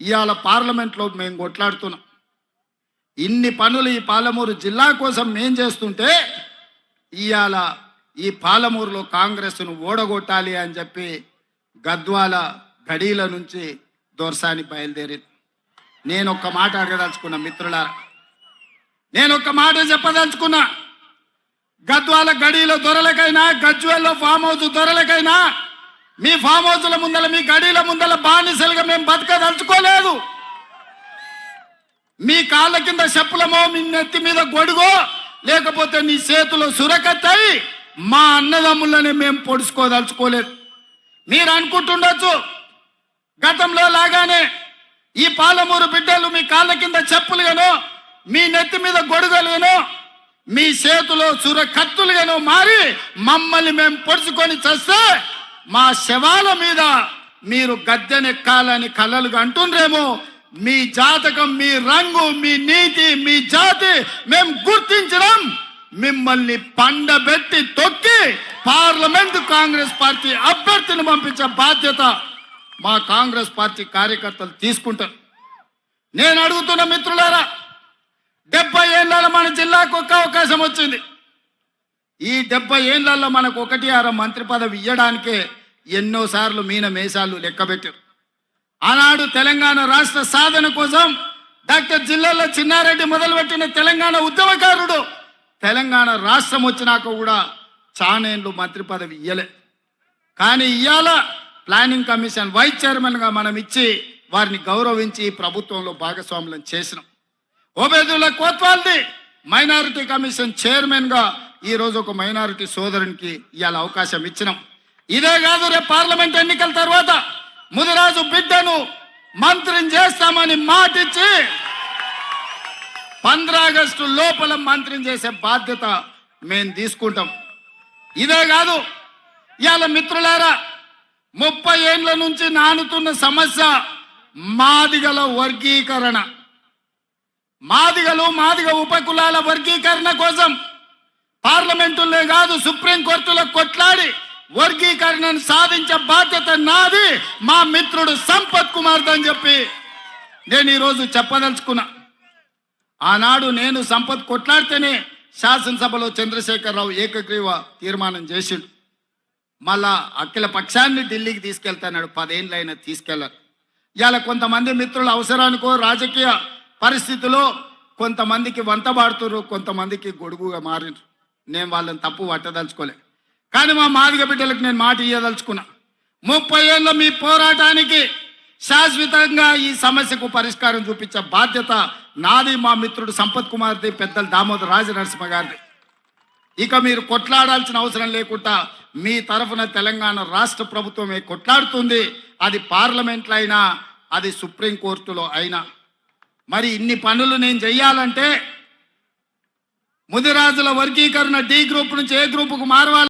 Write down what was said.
ఇవాళ పార్లమెంట్లో మేము కొట్లాడుతున్నాం. ఇన్ని పనులు ఈ పాలమూరు జిల్లా కోసం మేం చేస్తుంటే ఇవాళ ఈ పాలమూరులో కాంగ్రెస్ను ఓడగొట్టాలి అని చెప్పి గద్వాల గడీల నుంచి దోర్సాని బయలుదేరి. నేను ఒక్క మాట అడగదలుచుకున్నా మిత్రులారా. నేను ఒక్క మాట చెప్పదలుచుకున్నా. గద్వాల గడీలో దొరలకైనా గజ్వేల్లో ఫామ్ హౌస్ దొరలకైనా మీ ఫామ్ హౌస్ల ముందల మీ గడీల ముందల బానిసలుగా మేము బతకదలుచుకోలేదు. మీ కాళ్ళ కింద చెప్పులమో మీ నెత్తి మీద గొడుగో లేకపోతే నీ చేతిలో సురకత్తాయి మా అన్నదమ్ములని మేము పొడుచుకోదలుచుకోలేదు. మీరు అనుకుంటుండొచ్చు గతంలో లాగానే ఈ పాలమూరు బిడ్డలు మీ కాళ్ళ కింద చెప్పులుగానో మీ నెత్తి మీద గొడుగలుగానో మీ చేతిలో సురకత్తులుగానో మారి మమ్మల్ని మేము పొడుచుకొని చేస్తే మా శవాల మీద మీరు గద్దెనెక్కాలని కలలుగా అంటుండ్రేమో మీ జాతకం మీ రంగు మీ నీతి మీ జాతి మేము గుర్తించడం మిమ్మల్ని పండబెట్టి తొక్కి పార్లమెంట్ కాంగ్రెస్ పార్టీ అభ్యర్థిని పంపించే బాధ్యత మా కాంగ్రెస్ పార్టీ కార్యకర్తలు తీసుకుంటారు. నేను అడుగుతున్న మిత్రులారా డెబ్బై ఏళ్ళ మన జిల్లాకు ఒక్క అవకాశం వచ్చింది. ఈ డెబ్బై ఏళ్ళలో మనకు ఒకటి అర మంత్రి పదవి ఇవ్వడానికే ఎన్నోసార్లు మీన మేషాలు లెక్కబెట్టారు ఆనాడు తెలంగాణ రాష్ట్ర సాధన కోసం డాక్టర్ జిల్లాలో చిన్నారెడ్డి మొదలుపెట్టిన తెలంగాణ ఉద్యమకారుడు తెలంగాణ రాష్ట్రం వచ్చినాక కూడా చానేళ్ళు మంత్రి పదవి ఇయ్యలే. కానీ ఇవాళ ప్లానింగ్ కమిషన్ వైస్ చైర్మన్గా మనం ఇచ్చి వారిని గౌరవించి ప్రభుత్వంలో భాగస్వాములను చేసినాం. ఓబేదుల్లా కోత్వాల్ది మైనారిటీ కమిషన్ చైర్మన్గా ఈరోజు ఈ రోజు ఒక మైనారిటీ సోదరునికి ఇవాళ అవకాశం ఇచ్చినాం. ఇదే కాదు రేపు పార్లమెంట్ ఎన్నికల తర్వాత ముదిరాజు బిడ్డను మంత్రిని చేస్తామని మాటిచ్చి పంద్రాగస్టు లోపల మంత్రిని చేసే బాధ్యత మేము తీసుకుంటాం. ఇదే కాదు ఇవాళ మిత్రులారా ముప్పై ఏండ్ల నుంచి నానుతున్న సమస్య మాదిగల వర్గీకరణ. మాదిగలు మాదిగ ఉపకులాల వర్గీకరణ కోసం పార్లమెంటులే కాదు సుప్రీంకోర్టులో కొట్లాడి వర్గీకరణను సాధించే బాధ్యత నాది. మా మిత్రుడు సంపత్ కుమార్ అని చెప్పి నేను ఈరోజు చెప్పదలుచుకున్నా. ఆనాడు నేను సంపత్ కొట్లాడితేనే శాసనసభలో చంద్రశేఖరరావు ఏకగ్రీవ తీర్మానం చేసిండు. మళ్ళా అఖిల పక్షాన్ని ఢిల్లీకి తీసుకెళ్తాడు పదేళ్ళైనా తీసుకెళ్ళారు ఇవాళ కొంతమంది మిత్రుల అవసరానికో రాజకీయ పరిస్థితిలో కొంతమందికి వంతబాడుతున్నారు కొంతమందికి గొడుగుగా మారినారు నేను వాళ్ళని తప్పు పట్టదలుచుకోలే. కానీ మా మాదిగ బిడ్డలకు నేను మాట ఇయ్యదలుచుకున్నా. ముప్పై ఏళ్ళ మీ పోరాటానికి శాశ్వతంగా ఈ సమస్యకు పరిష్కారం చూపించే బాధ్యత నాది మా మిత్రుడు సంపత్ కుమార్ది పెద్దలు దామోదర్ రాజ నరసింహ గారిది. ఇక మీరు కొట్లాడాల్సిన అవసరం లేకుండా మీ తరఫున తెలంగాణ రాష్ట్ర ప్రభుత్వమే కొట్లాడుతుంది. అది పార్లమెంట్లో అయినా అది సుప్రీంకోర్టులో అయినా. మరి ఇన్ని పనులు నేను చెయ్యాలంటే ముదిరాజుల వర్గీకరణ డి గ్రూప్ నుంచి ఏ గ్రూపుకు మారవాలి.